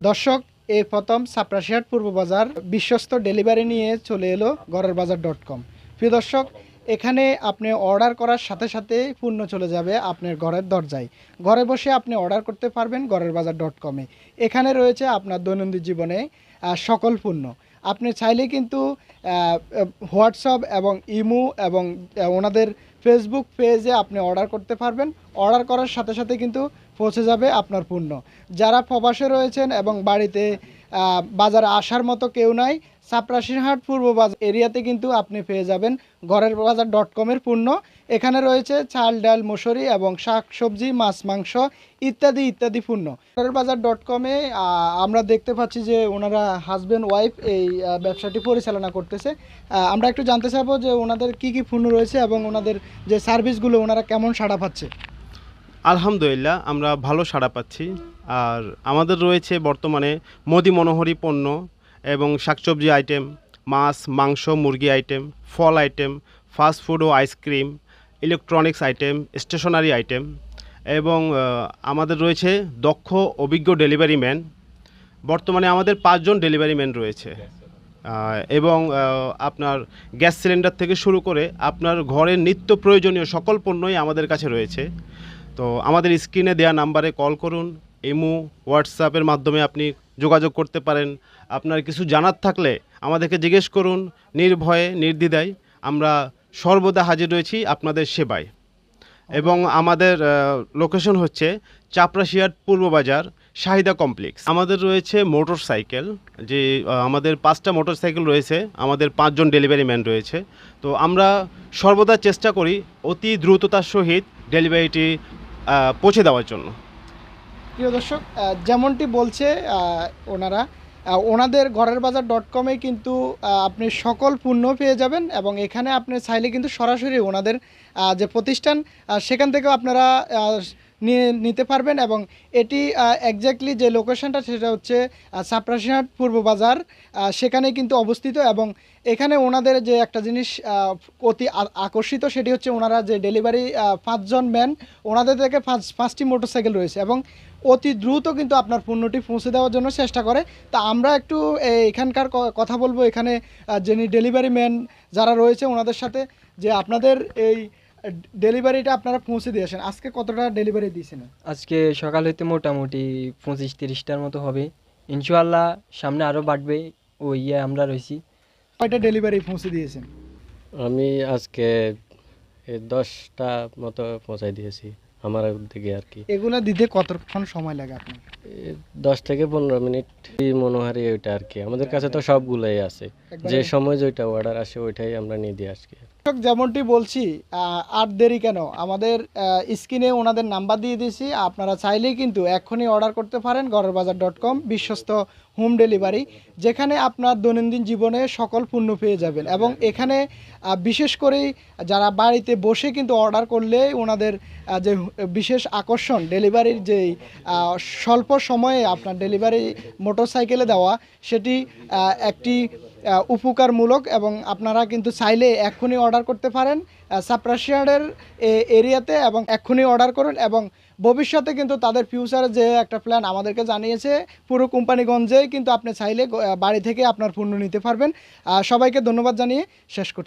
দর্শক এই প্রথম সাপ্রাসিয়াট পূর্ব বাজার বিশ্বস্ত ডেলিভারি নিয়ে চলে এলো গড়ের বাজার ডট কম প্রিয় দর্শক, এখানে আপনি অর্ডার করার সাথে সাথে পূর্ণ চলে যাবে আপনার ঘরের দরজায়। ঘরে বসে আপনি অর্ডার করতে পারবেন ঘরের বাজার ডট কমে এখানে রয়েছে আপনার দৈনন্দিন জীবনে সকল পণ্য। আপনি চাইলে কিন্তু হোয়াটসঅ্যাপ এবং ইমো এবং ওনাদের ফেসবুক পেজে আপনি অর্ডার করতে পারবেন। অর্ডার করার সাথে সাথে কিন্তু পৌঁছে যাবে আপনার পণ্য। যারা প্রবাসে রয়েছেন এবং বাড়িতে বাজার আসার মতো কেউ নাই সাপ্রাসিনহাট পূর্ব বাজার এরিয়াতে কিন্তু আপনি পেয়ে যাবেন ঘরের বাজার ডট কমের পণ্য এখানে রয়েছে চাল, ডাল, মসুরি এবং শাক, সবজি, মাছ, মাংস ইত্যাদি ইত্যাদি পণ্য ঘরের বাজার ডট কমে আমরা দেখতে পাচ্ছি যে ওনারা হাজব্যান্ড ওয়াইফ এই ব্যবসাটি পরিচালনা করতেছে। আমরা একটু জানতে চাইব যে ওনাদের কি কি পণ্য রয়েছে এবং ওনাদের যে সার্ভিসগুলো ওনারা কেমন সাড়া পাচ্ছে? আলহামদুলিল্লাহ, আমরা ভালো সাড়া পাচ্ছি। আর আমাদের রয়েছে বর্তমানে মোদি মনোহরি পণ্য এবং শাকসবজি আইটেম মাছ মাংস মুরগি আইটেম ফল আইটেম ফাস্ট ফুড ও ice cream electronics item stationery item এবং আমাদের রয়েছে দক্ষ অভিজ্ঞ ডেলিভারি ম্যান। বর্তমানে আমাদের পাঁচজন ডেলিভারি ম্যান রয়েছে। এবং আপনার গ্যাস সিলিন্ডার থেকে শুরু করে আপনার ঘরের নিত্য প্রয়োজনীয় সকল পণ্যই আমাদের কাছে রয়েছে। তো আমাদের স্ক্রিনে দেওয়া নাম্বারে কল করুন ইমো হোয়াটসঅ্যাপের মাধ্যমে আপনি যোগাযোগ করতে পারেন। আপনার কিছু জানার থাকলে আমাদেরকে জিজ্ঞেস করুন। নির্ভয়ে, নির্দ্বিধায় আমরা সর্বদা হাজির রয়েছি আপনাদের সেবায়। এবং আমাদের লোকেশন হচ্ছে চাপরাশিয়ার পূর্ব বাজার শাহিদা কমপ্লেক্স আমাদের রয়েছে মোটর সাইকেল যে আমাদের পাঁচটা মোটর সাইকেল রয়েছে। আমাদের পাঁচজন ডেলিভারি ম্যান রয়েছে। তো আমরা সর্বদা চেষ্টা করি অতি দ্রুততার সহিত ডেলিভারিটি পৌঁছে দেওয়ার জন্য। প্রিয় দর্শক যেমনটি বলছে ওনারা ওনাদের ঘরের বাজার ডট কমে কিন্তু আপনি সকল পণ্য পেয়ে যাবেন এবং এখানে আপনি চাইলে কিন্তু সরাসরি ওনাদের যে প্রতিষ্ঠান সেখান থেকেও আপনারা নিয়ে নিতে পারবেন এবং এটি একজ্যাক্টলি যে লোকেশনটা সেটা হচ্ছে সাপ্রাসিহাট পূর্ব বাজার আহ, সেখানে কিন্তু অবস্থিত এবং এখানে ওনাদের যে একটা জিনিস অতি আকর্ষিত সেটি হচ্ছে ওনারা যে ডেলিভারি পাঁচজন ম্যান ওনাদের থেকে পাঁচ পাঁচটি মোটরসাইকেল রয়েছে এবং অতি দ্রুত কিন্তু আপনার পণ্যটি পৌঁছে দেওয়ার জন্য চেষ্টা করে। তা আমরা একটু এখানকার কথা বলব। এখানে যিনি ডেলিভারি ম্যান যারা রয়েছে ওনাদের সাথে যে আপনাদের এই ডেলিভারিটা আপনারা পৌঁছে দিয়েছেন আজকে কতটা ডেলিভারি দিয়েছেন? আজকে সকাল হইতে মোটামুটি পঁচিশ তিরিশটার মতো হবে। ইনশাআল্লাহ সামনে আরও বাড়বে ওই ইয়ে আমরা রয়েছি। কয়টা ডেলিভারি পৌঁছে দিয়েছেন? আমি আজকে দশটা মতো পৌঁছাই দিয়েছি আমার দিকে আর কি। এগুলা দিতে কতক্ষণ সময় লাগে আপনার? দশ থেকে পনেরো মিনিট এই মনোহারি ওইটা আর কি। আমাদের কাছে তো সবগুলোই আছে। যে সময় যেটা অর্ডার আসে ওইটাই আমরা নিয়ে দিয়ে আজকে দর্শক, যেমনটি বলছি আর দেরি কেন? আমাদের স্ক্রিনে ওনাদের নাম্বার দিয়ে দিয়েছি। আপনারা চাইলেই কিন্তু এক্ষুনি অর্ডার করতে পারেন গড়ের বাজার ডট কম বিশ্বস্ত হোম ডেলিভারি যেখানে আপনার দৈনন্দিন জীবনে সকল পণ্য পেয়ে যাবেন এবং এখানে বিশেষ করে যারা বাড়িতে বসে কিন্তু অর্ডার করলে ওনাদের যে বিশেষ আকর্ষণ ডেলিভারির যেই আহ, স্বল্প সময়ে আপনার ডেলিভারি মোটরসাইকেলে দেওয়া সেটি একটি উপকারমূলক এবং আপনারা কিন্তু চাইলে এক্ষুনি অর্ডার করতে পারেন সাপ্রাশিয়ারের এরিয়াতে এবং এক্ষুনি অর্ডার করুন এবং ভবিষ্যতে কিন্তু তাদের ফিউচারে যে একটা প্ল্যান আমাদেরকে জানিয়েছে, পুরো কোম্পানিগঞ্জেই কিন্তু আপনি চাইলে বাড়ি থেকে আপনার পণ্য নিতে পারবেন। সবাইকে ধন্যবাদ জানিয়ে শেষ করছি।